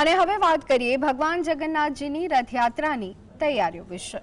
અને હવે વાત કરીએ ભગવાન જગન્નાથજીની રથયાત્રાની તૈયારીઓ વિશે.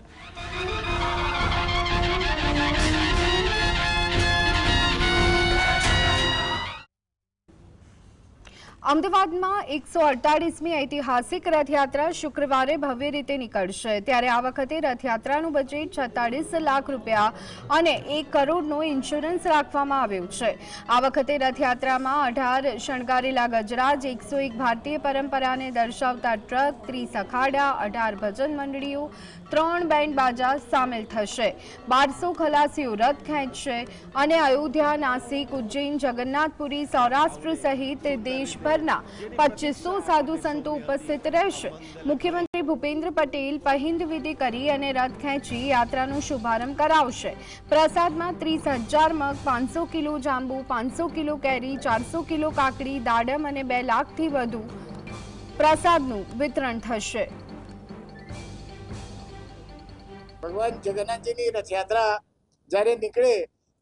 અમદાવાદમાં એકસો અડતાળીસમી ઐતિહાસિક રથયાત્રા શુક્રવારે ભવ્ય રીતે નીકળશે. ત્યારે આ વખતે રથયાત્રાનું બજેટ છતાળીસ લાખ રૂપિયા અને એક કરોડનો ઇન્સ્યોરન્સ રાખવામાં આવ્યું છે. આ વખતે રથયાત્રામાં અઢાર શણગારેલા ગજરાજ, એકસો એક ભારતીય પરંપરાને દર્શાવતા ટ્રક, ત્રીસ અખાડા, અઢાર ભજન મંડળીઓ, ત્રણ બેન્ડ બાજા સામેલ થશે. બારસો ખલાસીઓ રથ ખેંચશે અને અયોધ્યા, નાસિક, ઉજ્જૈન, જગન્નાથપુરી, સૌરાષ્ટ્ર સહિત દેશભરના પચીસો સાધુ સંતો ઉપસ્થિત રહેશે. મુખ્યમંત્રી ભૂપેન્દ્ર પટેલ પહિંદ વિધિ કરી અને રથ ખેંચી યાત્રાનો શુભારંભ કરાવશે. પ્રસાદમાં ત્રીસ હજાર મગ, પાંચસો કિલો જાંબુ, પાંચસો કિલો કેરી, ચારસો કિલો કાકડી, દાડમ અને બે લાખથી વધુ પ્રસાદનું વિતરણ થશે. ભગવાન જગન્નાથજીની રથયાત્રા જ્યારે નીકળે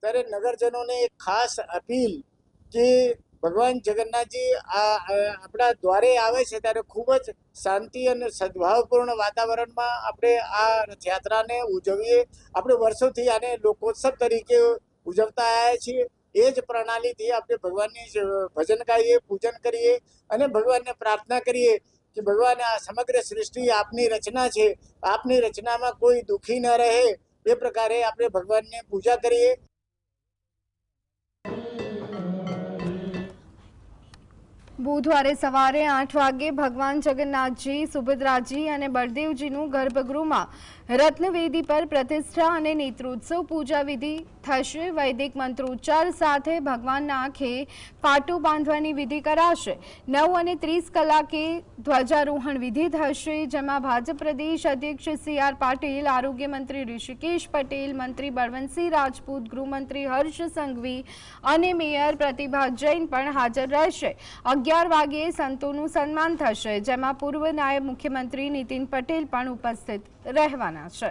ત્યારે નગરજનોને એક ખાસ અપીલ કે ભગવાન જગન્નાથજી આ આપણા દ્વારે આવે છે ત્યારે ખૂબ જ શાંતિ અને સદભાવપૂર્ણ વાતાવરણમાં આપણે આ રથયાત્રાને ઉજવીએ. આપણે વર્ષોથી આને લોકોત્સવ તરીકે ઉજવતા આવ્યા છીએ. એ જ પ્રણાલીથી આપણે ભગવાનની ભજન ગાઈએ, પૂજન કરીએ અને ભગવાનને પ્રાર્થના કરીએ કે ભગવાન, આ સમગ્ર સૃષ્ટિ આપની રચના છે. આપની રચનામાં કોઈ દુઃખી ન રહે. એ પ્રકારે આપણે ભગવાનને પૂજા કરીએ. બુધવારે સવારે આઠ વાગે ભગવાન જગન્નાથજી, સુભદ્રાજી અને બળદેવજીનું ગર્ભગૃહમાં રત્નવેદી પર પ્રતિષ્ઠા અને નેત્રોત્સવ પૂજા વિધિ થશે. વૈદિક મંત્રોચ્ચાર સાથે ભગવાનના આંખે પાટો બાંધવાની વિધિ કરાશે. નવ અને ત્રીસ કલાકે ધ્વજારોહણ વિધિ થશે, જેમાં ભાજપ પ્રદેશ અધ્યક્ષ સી આર પાટીલ, આરોગ્ય મંત્રી ઋષિકેશ પટેલ, મંત્રી બળવંતસિંહ રાજપૂત, ગૃહમંત્રી હર્ષ સંઘવી અને મેયર પ્રતિભા જૈન પણ હાજર રહેશે. અગિયાર વાગ્યે સંતોનું સન્માન થશે, જેમાં પૂર્વ નાયબ મુખ્યમંત્રી નીતિન પટેલ પણ ઉપસ્થિત રહેવાના છે.